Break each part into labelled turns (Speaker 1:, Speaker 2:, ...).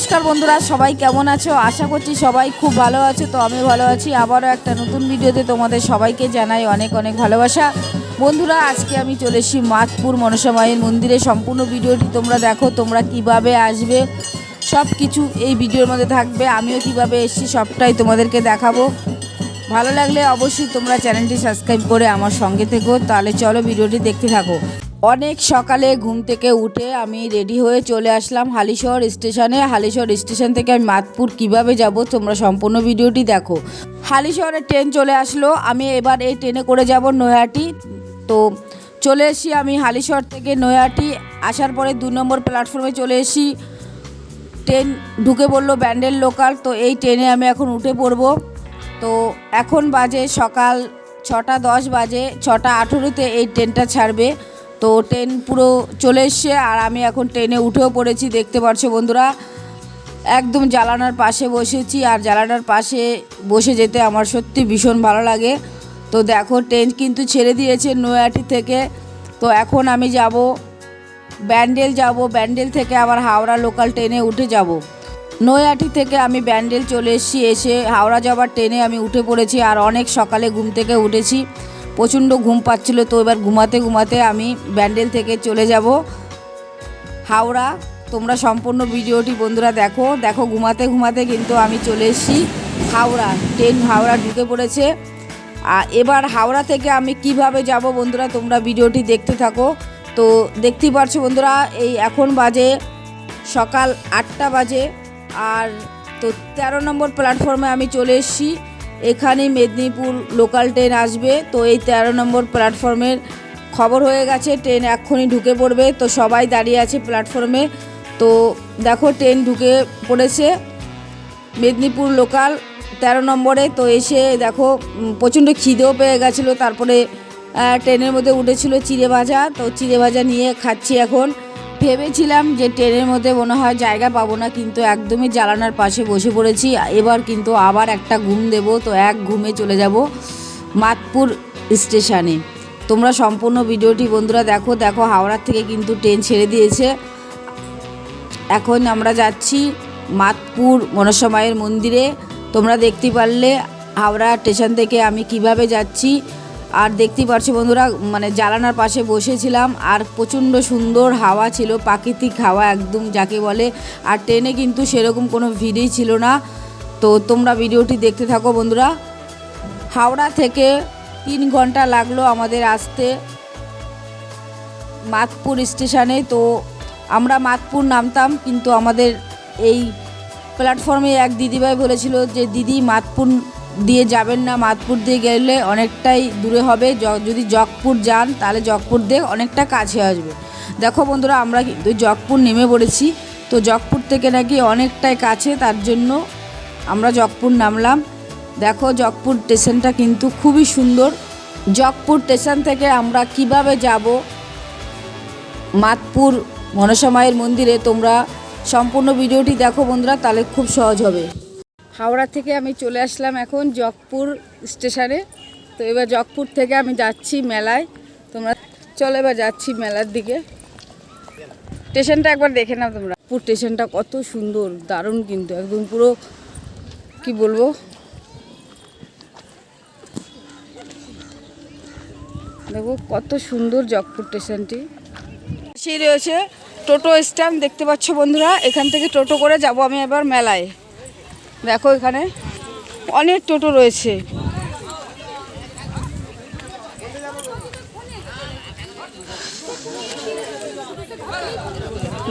Speaker 1: নমস্কার বন্ধুরা, সবাই কেমন আছো? আশা করছি সবাই খুব ভালো আছো, তো আমি ভালো আছি। আবারও একটা নতুন ভিডিওতে তোমাদের সবাইকে জানাই অনেক অনেক ভালোবাসা। বন্ধুরা, আজকে আমি চলে এসেছি মাতপুর মনসা মায়ের মন্দিরে। সম্পূর্ণ ভিডিওটি তোমরা দেখো, তোমরা কীভাবে আসবে সব কিছু এই ভিডিওর মধ্যে থাকবে। আমিও কীভাবে এসেছি সবটাই তোমাদেরকে দেখাবো। ভালো লাগলে অবশ্যই তোমরা চ্যানেলটি সাবস্ক্রাইব করে আমার সঙ্গে থেকো। তাহলে চলো ভিডিওটি দেখতে থাকো। অনেক সকালে ঘুম থেকে উঠে আমি রেডি হয়ে চলে আসলাম হালিশহর স্টেশনে। হালিশহর স্টেশন থেকে আমি মাতপুর কীভাবে যাব তোমরা সম্পূর্ণ ভিডিওটি দেখো। হালিশহরের ট্রেন চলে আসলো। আমি এবার এই ট্রেনে করে যাব নৈহাটি। তো চলে এসি আমি হালিশহর থেকে নৈহাটি। আসার পরে দু নম্বর প্ল্যাটফর্মে চলে এসি ট্রেন ঢুকে পড়ল ব্যান্ডেল লোকাল। তো এই ট্রেনে আমি এখন উঠে পড়ব। তো এখন বাজে সকাল ছটা দশ বাজে। ছটা আঠেরোতে এই ট্রেনটা ছাড়বে। তো ট্রেন পুরো চলে এসছে আর আমি এখন ট্রেনে উঠেও পড়েছি, দেখতে পাচ্ছ বন্ধুরা। একদম জ্বালানার পাশে বসেছি আর জ্বালানার পাশে বসে যেতে আমার সত্যি ভীষণ ভালো লাগে। তো দেখো, ট্রেন কিন্তু ছেড়ে দিয়েছে নৈহাটি থেকে। তো এখন আমি যাব ব্যান্ডেল যাব, ব্যান্ডেল থেকে আবার হাওড়া লোকাল ট্রেনে উঠে যাব। নৈহাটি থেকে আমি ব্যান্ডেল চলে এসেছি, এসে হাওড়া যাবার ট্রেনে আমি উঠে পড়েছি আর অনেক সকালে ঘুম থেকে উঠেছি। প্রচণ্ড ঘুম পাচ্ছিল তো এবার ঘুমাতে ঘুমাতে আমি ব্যান্ডেল থেকে চলে যাব। হাওড়া, তোমরা সম্পূর্ণ ভিডিওটি বন্ধুরা দেখো। দেখো, ঘুমাতে ঘুমাতে কিন্তু আমি চলে এসেছি হাওড়া, ট্রেন হাওড়া ঢুকে পড়েছে। আর এবার হাওড়া থেকে আমি কীভাবে যাব বন্ধুরা, তোমরা ভিডিওটি দেখতে থাকো। তো দেখতেই পারছ বন্ধুরা, এই এখন বাজে সকাল আটটা বাজে। আর তো তেরো নম্বর প্ল্যাটফর্মে আমি চলে এসেছি। এখানে মেদিনীপুর লোকাল ট্রেন আসবে। তো এই তেরো নম্বর প্ল্যাটফর্মের খবর হয়ে গেছে ট্রেন এক্ষুনি ঢুকে পড়বে। তো সবাই দাঁড়িয়ে আছে প্ল্যাটফর্মে তো দেখো ট্রেন ঢুকে পড়েছে মেদিনীপুর লোকাল তেরো নম্বরে। তো এসে দেখো প্রচণ্ড খিদেও পেয়ে গেছিল। তারপরে ট্রেনের মধ্যে উঠেছিল চিড়ে ভাজা তো চিড়ে ভাজা নিয়ে খাচ্ছি এখন। ভেবেছিলাম যে ট্রেনের মধ্যে মনে হয় জায়গা পাবো না, কিন্তু একদমই জ্বালানার পাশে বসে পড়েছি। এবার কিন্তু আবার একটা ঘুম দেব, তো এক ঘুমে চলে যাব মাতপুর স্টেশনে। তোমরা সম্পূর্ণ ভিডিওটি বন্ধুরা দেখো দেখো হাওড়ার থেকে কিন্তু ট্রেন ছেড়ে দিয়েছে। এখন আমরা যাচ্ছি মাতপুর মনসা মায়ের মন্দিরে। তোমরা দেখতে পারলে হাওড়া স্টেশন থেকে আমি কীভাবে যাচ্ছি। আর দেখতেই পারছ বন্ধুরা মানে জালানার পাশে বসেছিলাম আর প্রচণ্ড সুন্দর হাওয়া ছিল, প্রাকৃতিক হাওয়া একদম যাকে বলে। আর ট্রেনে কিন্তু সেরকম কোনো ভিড়ই ছিল না। তো তোমরা ভিডিওটি দেখতে থাকো বন্ধুরা। হাওড়া থেকে তিন ঘণ্টা লাগল আমাদের আসতে। মাতপুর স্টেশনে, তো আমরা মাতপুর নামতাম, কিন্তু আমাদের এই প্ল্যাটফর্মে এক দিদিভাই বলেছিল যে, দিদি, মাতপুর দিয়ে যাবেন না, মাতপুর দিয়ে গেলে অনেকটাই দূরে হবে। যদি জগপুর যান, তাহলে জগপুর দিয়ে অনেকটা কাছে আসবে। দেখো বন্ধুরা, আমরা কিন্তু জগপুর নেমে পড়েছি। তো জগপুর থেকে নাকি অনেকটাই কাছে, তার জন্য আমরা জগপুর নামলাম। দেখো জগপুর স্টেশনটা কিন্তু খুবই সুন্দর। জগপুর স্টেশন থেকে আমরা কীভাবে যাব? মাতপুর মনসা মায়ের মন্দিরে তোমরা সম্পূর্ণ ভিডিওটি দেখো বন্ধুরা, তাহলে খুব সহজ হবে। হাওড়া থেকে আমি চলে আসলাম এখন জগপুর স্টেশনে। তো এবার জগপুর থেকে আমি যাচ্ছি মেলায়। তোমরা চলো এবার যাচ্ছি মেলার দিকে। স্টেশনটা একবার দেখে নাও তোমরা। পুর স্টেশনটা কত সুন্দর, দারুণ কিন্তু, একদম পুরো, কি বলব? দেখো কত সুন্দর জগপুর স্টেশনটি। সেই রয়েছে টোটো স্ট্যান্ড, দেখতে পাচ্ছ বন্ধুরা? এখান থেকে টোটো করে যাব আমি এবার মেলায়। দেখো এখানে অনেক টোটো রয়েছে।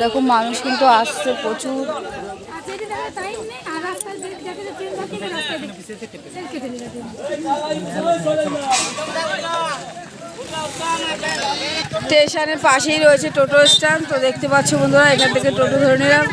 Speaker 1: দেখো মানুষ কিন্তু আসছে প্রচুর। স্টেশনের পাশেই রয়েছে টোটো স্ট্যান্ড। তো দেখতে পাচ্ছ বন্ধুরা, এখান থেকে টোটো ধরে নিলাম।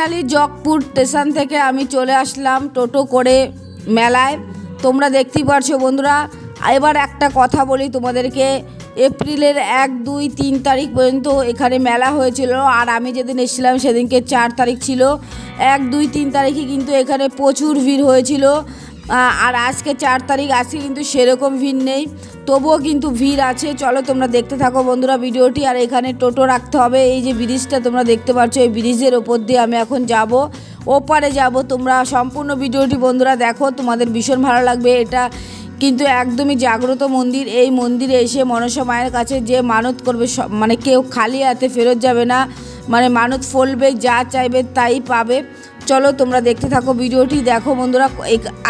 Speaker 1: ফাইনালি জগপুর স্টেশন থেকে আমি চলে আসলাম টোটো করে মেলায়। তোমরা দেখতেই পারছ বন্ধুরা, এবার একটা কথা বলি তোমাদেরকে। এপ্রিলের এক, দুই, তিন তারিখ পর্যন্ত এখানে মেলা হয়েছিল, আর আমি যেদিন এসেছিলাম সেদিনকে চার তারিখ ছিল। এক, দুই, তিন তারিখে কিন্তু এখানে প্রচুর ভিড় হয়েছিল আর আজকে চার তারিখ, আজকে কিন্তু সেরকম ভিড় নেই। তবুও কিন্তু ভিড় আছে। চলো তোমরা দেখতে থাকো বন্ধুরা ভিডিওটি, আর এখানে টোটো রাখতে হবে। এই যে ব্রিজটা তোমরা দেখতে পাচ্ছ, এই ব্রিজের ওপর দিয়ে আমি এখন যাব। ওপারে যাব তোমরা, সম্পূর্ণ ভিডিওটি বন্ধুরা দেখো, তোমাদের ভীষণ ভালো লাগবে। এটা কিন্তু একদমই জাগ্রত মন্দির। এই মন্দিরে এসে মনসা মায়ের কাছে যে মানত করবে মানে কেউ খালি হাতে ফেরত যাবে না। মানে মানত ফলবে, যা চাইবে তাই পাবে। চলো তোমরা দেখতে থাকো ভিডিওটি, দেখো বন্ধুরা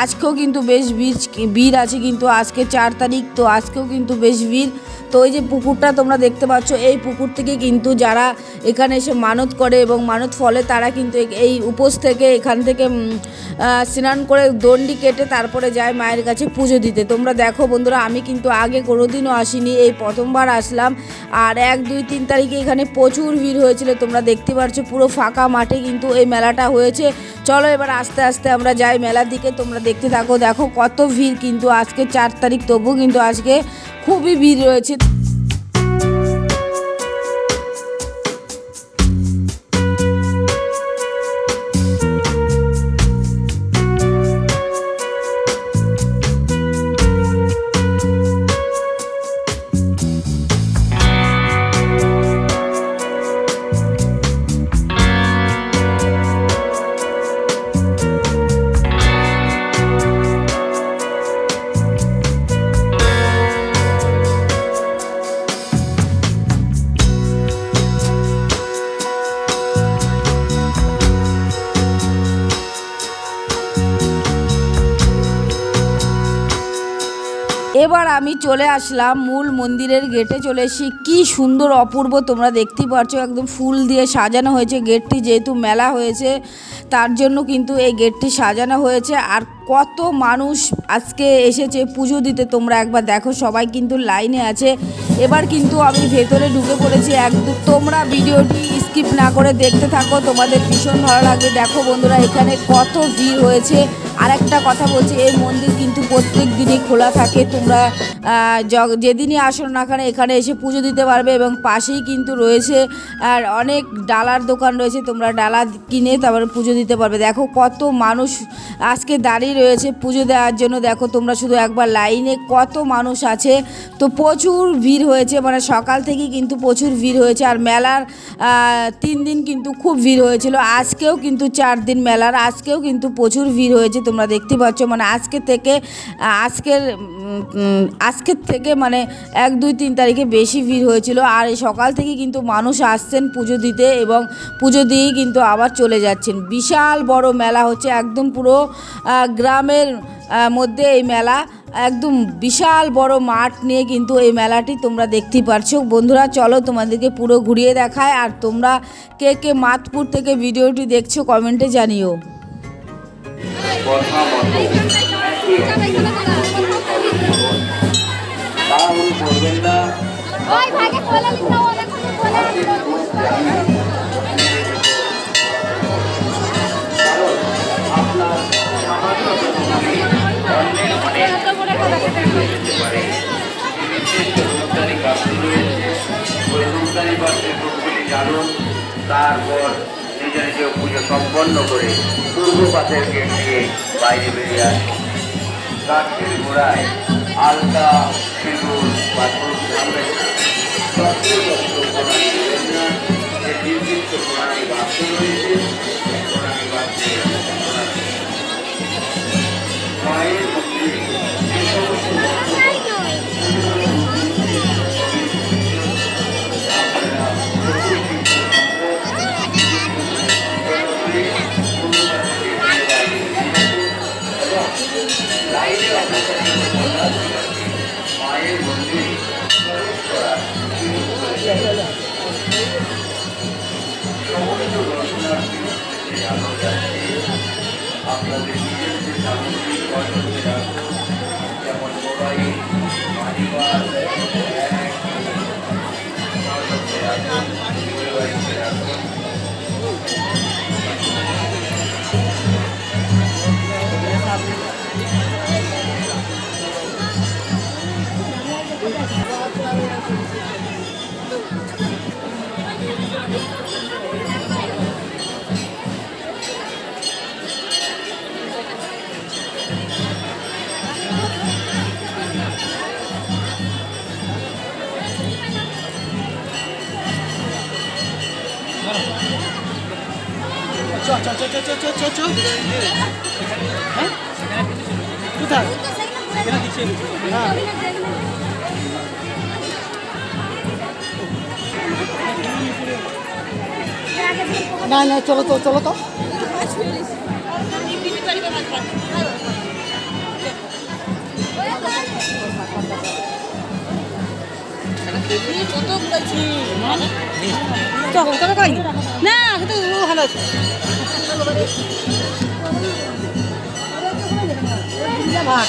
Speaker 1: আজকেও কিন্তু বেশ ভিড় ভিড় আছে কিন্তু আজকে চার তারিখ, তো আজকেও কিন্তু বেশ ভিড়। তো ওই যে পুকুরটা তোমরা দেখতে পাচ্ছ, এই পুকুর থেকে কিন্তু যারা এখানে এসে মানত করে এবং মানত ফলে তারা কিন্তু এই- এই উপোস থেকে এখান থেকে স্নান করে দণ্ডি কেটে তারপরে যায় মায়ের কাছে পুজো দিতে। তোমরা দেখো বন্ধুরা, আমি কিন্তু আগে কোনোদিনও আসিনি, এই প্রথমবার আসলাম। আর এক, দুই, তিন তারিখে এখানে প্রচুর ভিড় হয়েছিল, তোমরা দেখতে পাচ্ছ পুরো ফাঁকা মাঠে কিন্তু এই মেলাটা হয়েছে। চলো এবার আস্তে আস্তে আমরা যাই মেলার দিকে, তোমরা দেখতে থাকো। দেখো কত ভিড় কিন্তু আজকে চার তারিখ তবু কিন্তু আজকে খুবই ভিড় রয়েছে। আমি চলে আসলাম মূল মন্দিরের গেটে চলে এসেছি। কি সুন্দর অপূর্ব, তোমরা দেখতেই পাচ্ছ একদম ফুল দিয়ে সাজানো হয়েছে গেটটি যেহেতু মেলা হয়েছে, তার জন্য কিন্তু এই গেটটি সাজানো হয়েছে। আর কত মানুষ আজকে এসেছে পুজো দিতে, তোমরা একবার দেখো, সবাই কিন্তু লাইনে আছে। এবার কিন্তু আমি ভেতরে ঢুকে পড়েছি একদম তোমরা ভিডিওটি স্কিপ না করে দেখতে থাকো, তোমাদের ভীষণ ভালো লাগবে। দেখো বন্ধুরা, এখানে কত ভিড় হয়েছে। আর একটা কথা বলছি, এই মন্দির কিন্তু প্রত্যেক দিনই খোলা থাকে, তোমরা যেদিনই আসো না কেন, এখানে এসে পুজো দিতে পারবে এবং পাশেই কিন্তু রয়েছে, আর অনেক ডালার দোকান রয়েছে, তোমরা ডালা কিনে তারপরে পুজো দিতে পারবে। দেখো কত মানুষ আজকে দাঁড়িয়ে রয়েছে পুজো দেওয়ার জন্য, দেখো তোমরা শুধু একবার লাইনে কত মানুষ আছে। তো প্রচুর ভিড় হয়েছে মানে সকাল থেকেই কিন্তু প্রচুর ভিড় হয়েছে, আর মেলার তিন দিন কিন্তু খুব ভিড় হয়েছিল, আজকেও কিন্তু চার দিন মেলার, আজকেও কিন্তু প্রচুর ভিড় হয়েছে তোমরা দেখতে পাচ্ছ মানে আজকে থেকে আজকের আজকের থেকে মানে এক, দুই, তিন তারিখে বেশি ভিড় হয়েছিল। আর এই সকাল থেকে কিন্তু মানুষ আসছেন পুজো দিতে এবং পুজো দিয়েই কিন্তু আবার চলে যাচ্ছেন। বিশাল বড় মেলা হচ্ছে, একদম পুরো গ্রামের মধ্যে এই মেলা, একদম বিশাল বড় মাঠ নিয়ে কিন্তু এই মেলাটি তোমরা দেখতেই পারছ। বন্ধুরা, চলো তোমাদেরকে পুরো ঘুরিয়ে দেখায়, আর তোমরা কে কে মাতপুর থেকে ভিডিওটি দেখছ কমেন্টে জানিও।
Speaker 2: কথা মতো তাড়াহুড়ো করবেন না কারণ আপনার সামান্য যেতে পারে রয়েছে ওই রোজগারি কাজের রূপগুলি জানুন তারপর নিজ নিজ পুজো সম্পন্ন করে পূর্ব পাশের গেট বাইরে বেরিয়ে আসে। গাছের গোড়ায় আলতা, সিঁদুর বা সামনে প্রণালী রয়েছে যে নির্দিষ্ট প্রণালী বাস্তব রয়েছে। আপনাদের নিজের যে সামগ্রিক যেমন মোবাইল
Speaker 3: চো চো চো চো চো চো চলো তো চলো তো।
Speaker 4: না। কিন্তু ও ভালো আছে।
Speaker 3: দাঁড়াও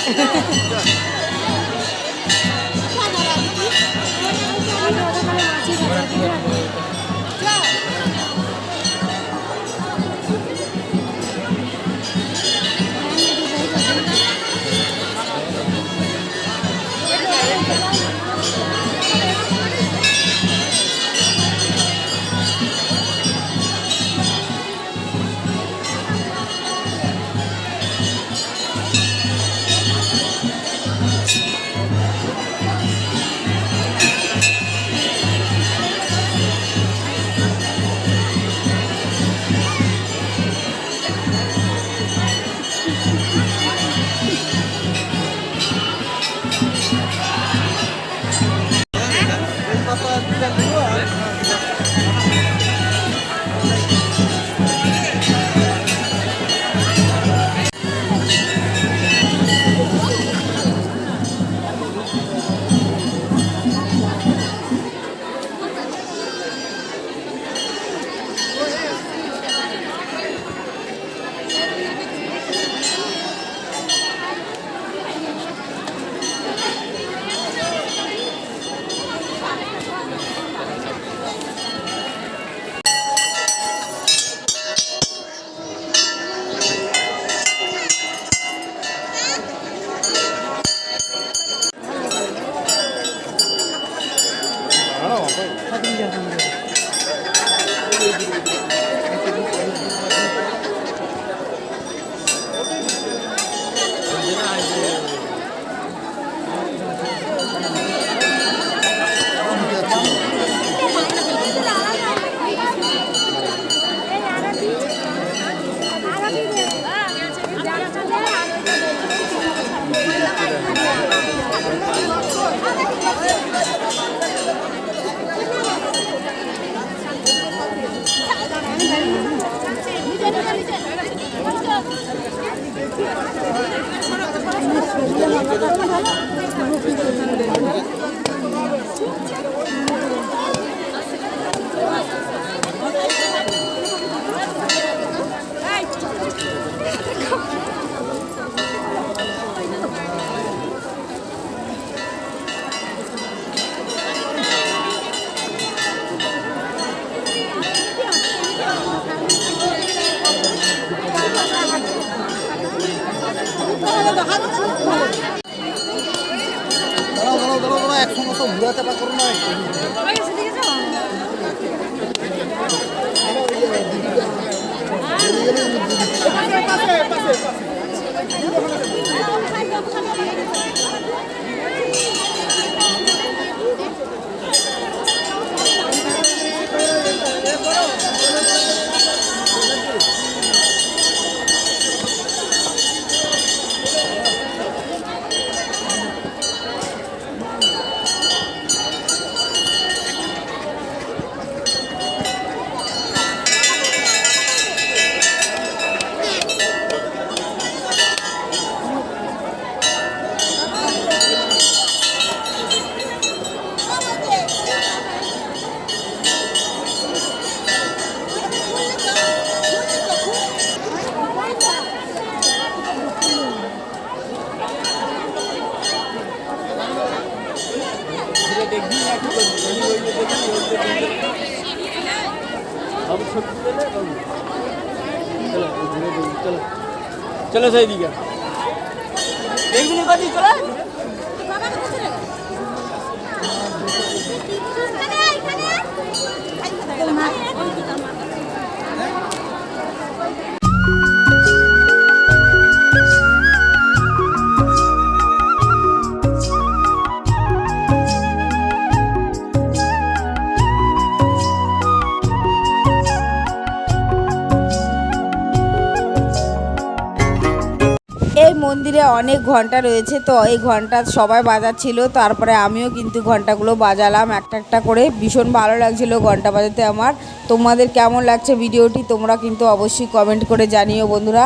Speaker 1: অনেক ঘণ্টা রয়েছে, তো এই ঘণ্টা সবাই বাজাচ্ছিল। তারপরে আমিও কিন্তু ঘন্টাগুলো বাজালাম একটা একটা করে। ভীষণ ভালো লাগছিল ঘণ্টা বাজাতে আমার। তোমাদের কেমন লাগছে ভিডিওটি তোমরা কিন্তু অবশ্যই কমেন্ট করে জানিও বন্ধুরা।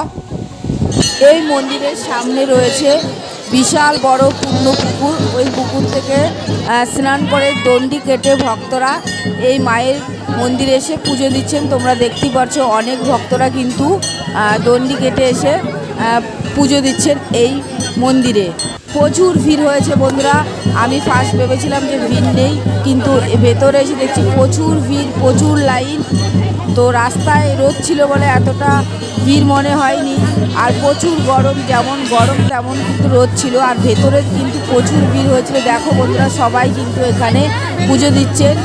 Speaker 1: এই মন্দিরের সামনে রয়েছে বিশাল বড় পূর্ণ পুকুর। ওই পুকুর থেকে স্নান করে দণ্ডি কেটে ভক্তরা এই মায়ের মন্দিরে এসে পুজো দিচ্ছেন। তোমরা দেখতেই পাচ্ছ অনেক ভক্তরা কিন্তু দণ্ডি কেটে এসে পুজো দিচ্ছেন এই মন্দিরে। প্রচুর ভিড় হয়েছে বন্ধুরা। আমি ফার্স্ট ভেবেছিলাম যে ভিড় নেই, কিন্তু ভেতরে এসে দেখছি প্রচুর ভিড়, প্রচুর লাইন। তো রাস্তায় রোদ ছিল বলে এতটা ভিড় মনে হয়নি। আর প্রচুর গরম, যেমন গরম তেমন কিন্তু রোদ ছিল। আর ভেতরে কিন্তু প্রচুর ভিড় হয়েছিল। দেখো বন্ধুরা সবাই কিন্তু এখানে পুজো দিচ্ছেন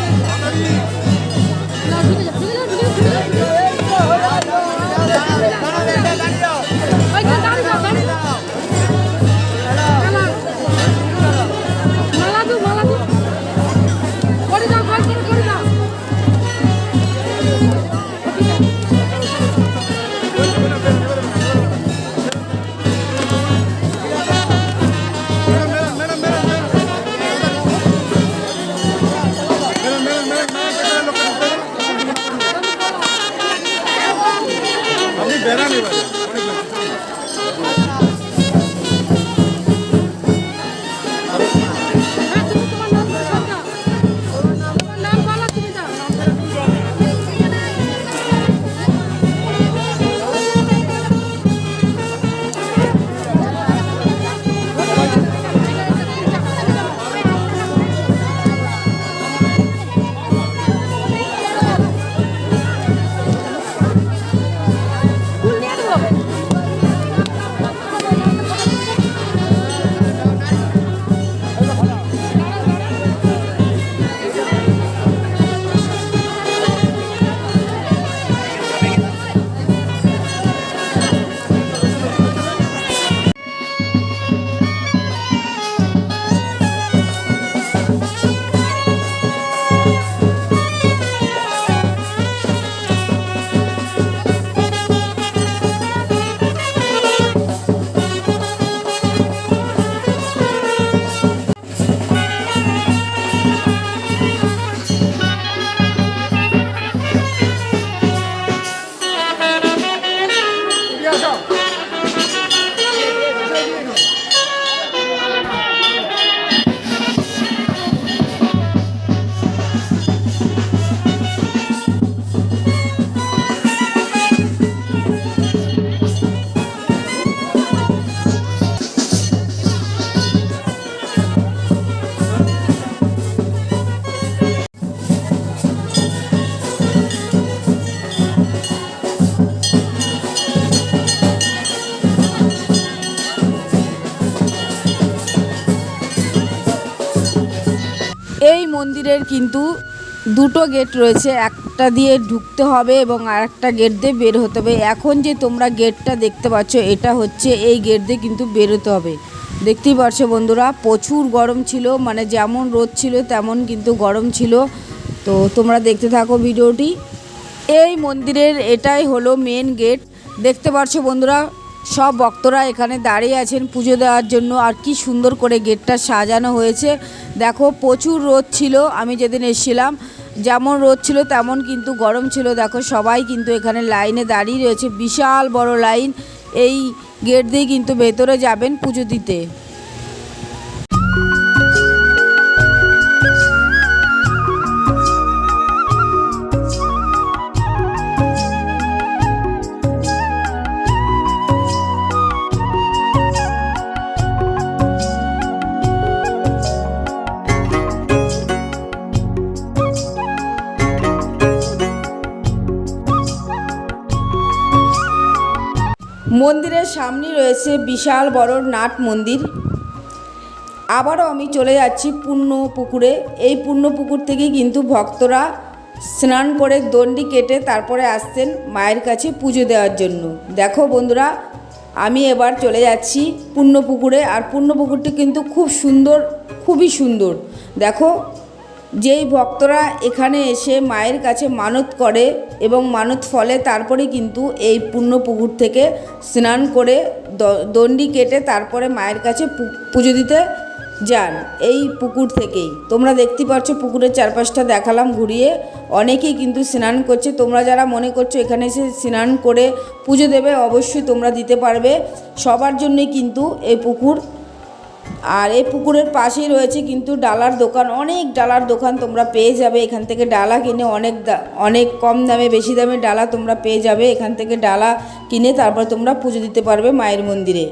Speaker 1: মন্দিরের কিন্তু দুটো গেট রয়েছে, একটা দিয়ে ঢুকতে হবে এবং আরেকটা গেট দিয়ে বের হতে হবে। এখন যে তোমরা গেটটা দেখতে পাচ্ছ, এটা হচ্ছে এই গেট দিয়ে কিন্তু বেরোতে হবে। দেখতেই পাচ্ছ বন্ধুরা, প্রচুর গরম ছিল মানে যেমন রোদ ছিল তেমন কিন্তু গরম ছিল। তো তোমরা দেখতে থাকো ভিডিওটি। এই মন্দিরের এটাই হলো মেন গেট দেখতে পাচ্ছ বন্ধুরা সব ভক্তরা এখানে দাঁড়িয়ে আছেন পুজো দেওয়ার জন্য, আর কি সুন্দর করে গেটটা সাজানো হয়েছে। দেখো, প্রচুর রোদ ছিল, আমি যেদিন এসেছিলাম, যেমন রোদ ছিল তেমন কিন্তু গরম ছিল। দেখো, সবাই কিন্তু এখানে লাইনে দাঁড়িয়ে রয়েছে, বিশাল বড় লাইন। এই গেট দিয়ে কিন্তু ভেতরে যাবেন পুজো দিতে। সামনে রয়েছে বিশাল বড় নাট মন্দির। আবারও আমি চলে যাচ্ছি পূর্ণ পুকুরে। এই পূর্ণ পুকুর থেকে কিন্তু ভক্তরা স্নান করে দণ্ডি কেটে তারপরে আসতেন মায়ের কাছে পুজো দেওয়ার জন্য। দেখো বন্ধুরা, আমি এবার চলে যাচ্ছি পূর্ণ পুকুরে। আর পূর্ণ পুকুরটি কিন্তু খুব সুন্দর, খুবই সুন্দর। দেখো যেই ভক্তরা এখানে এসে মায়ের কাছে মানত করে এবং মানত ফলে তারপরে কিন্তু এই পূর্ণ পুকুর থেকে স্নান করে দণ্ডি কেটে তারপরে মায়ের কাছে পুজো দিতে যান। এই পুকুর থেকেই। তোমরা দেখতে পাচ্ছ পুকুরের চারপাশটা দেখালাম ঘুরিয়ে। অনেকেই কিন্তু স্নান করছে। তোমরা যারা মনে করছ এখানে এসে স্নান করে পুজো দেবে, অবশ্যই তোমরা দিতে পারবে। সবার জন্যই কিন্তু এই পুকুর আর এই পুকুরের পাশেই রয়েছে কিন্তু ডালার দোকান। অনেক ডালার দোকান তোমরা পেয়ে যাবে। এখান থেকে ডালা কিনে অনেক অনেক কম দামে, বেশি দামে ডালা তোমরা পেয়ে যাবে। এখান থেকে ডালা কিনে তারপর তোমরা পুজো দিতে পারবে মায়ের মন্দিরে।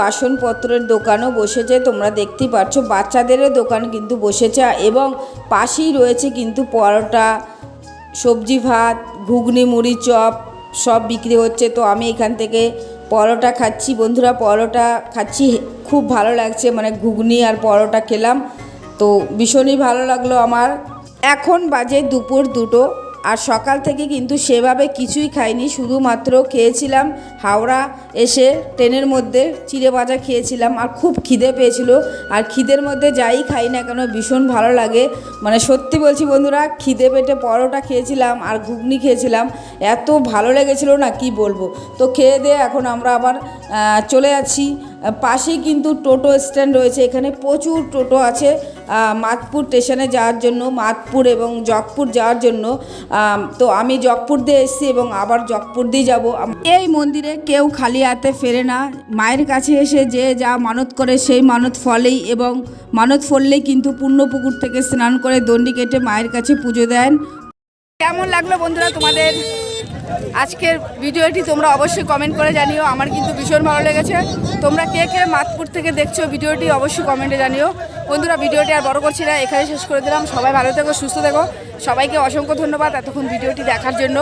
Speaker 1: বাসনপত্রের দোকানও বসেছে, তোমরা দেখতেই পাচ্ছ। বাচ্চাদেরও দোকান কিন্তু বসেছে এবং পাশেই রয়েছে কিন্তু পরোটা, সবজি ভাত, ঘুগনি, মুড়ি, চপ সব বিক্রি হচ্ছে। তো আমি এখান থেকে পরোটা খাচ্ছি। বন্ধুরা, পরোটা খাচ্ছি, খুব ভালো লাগছে। মানে ঘুগনি আর পরোটা খেলাম। তো ভীষণই ভালো লাগল আমার। এখন বাজে দুপুর দুটো। আর সকাল থেকে কিন্তু সেভাবে কিছুই খাইনি, শুধুমাত্র খেয়েছিলাম হাওড়া এসে ট্রেনের মধ্যে চিড়ে ভাজা খেয়েছিলাম আর খুব খিদে পেয়েছিল। আর খিদের মধ্যে যাই খাই না কেন ভীষণ ভালো লাগে। মানে সত্যি বলছি বন্ধুরা, খিদে পেটে পরোটা খেয়েছিলাম আর ঘুগনি খেয়েছিলাম। এত ভালো লেগেছিল না, কি বলব? তো খেয়ে দিয়ে এখন আমরা আবার চলে যাচ্ছি। পাশেই কিন্তু টোটো স্ট্যান্ড রয়েছে, এখানে প্রচুর টোটো আছে। মাতপুর স্টেশনে যাওয়ার জন্য, মাতপুর এবং জগপুর যাওয়ার জন্য তো আমি জগপুর দিয়ে এসেছি এবং আবার জগপুর দিয়ে যাব। এই মন্দিরে কেউ খালি হাতে ফেরে না। মায়ের কাছে এসে যে যা মানত করে সেই মানত ফলেই এবং মানত ফললেই কিন্তু পূর্ণপুকুর থেকে স্নান করে দণ্ডি কেটে মায়ের কাছে পুজো দেন। কেমন লাগল বন্ধুরা তোমাদের? আজকের ভিডিওটি তোমরা অবশ্যই কমেন্ট করে জানিও। আমার কিন্তু ভীষণ ভালো লেগেছে। তোমরা কে কে মাতপুর থেকে দেখছ ভিডিওটি অবশ্যই কমেন্টে জানিও। বন্ধুরা, ভিডিওটি আর বড় করছি না, এখানে শেষ করে দিলাম। সবাই ভালো থেকো, সুস্থ থেকো। সবাইকে অসংখ্য ধন্যবাদ এতক্ষণ ভিডিওটি দেখার জন্য।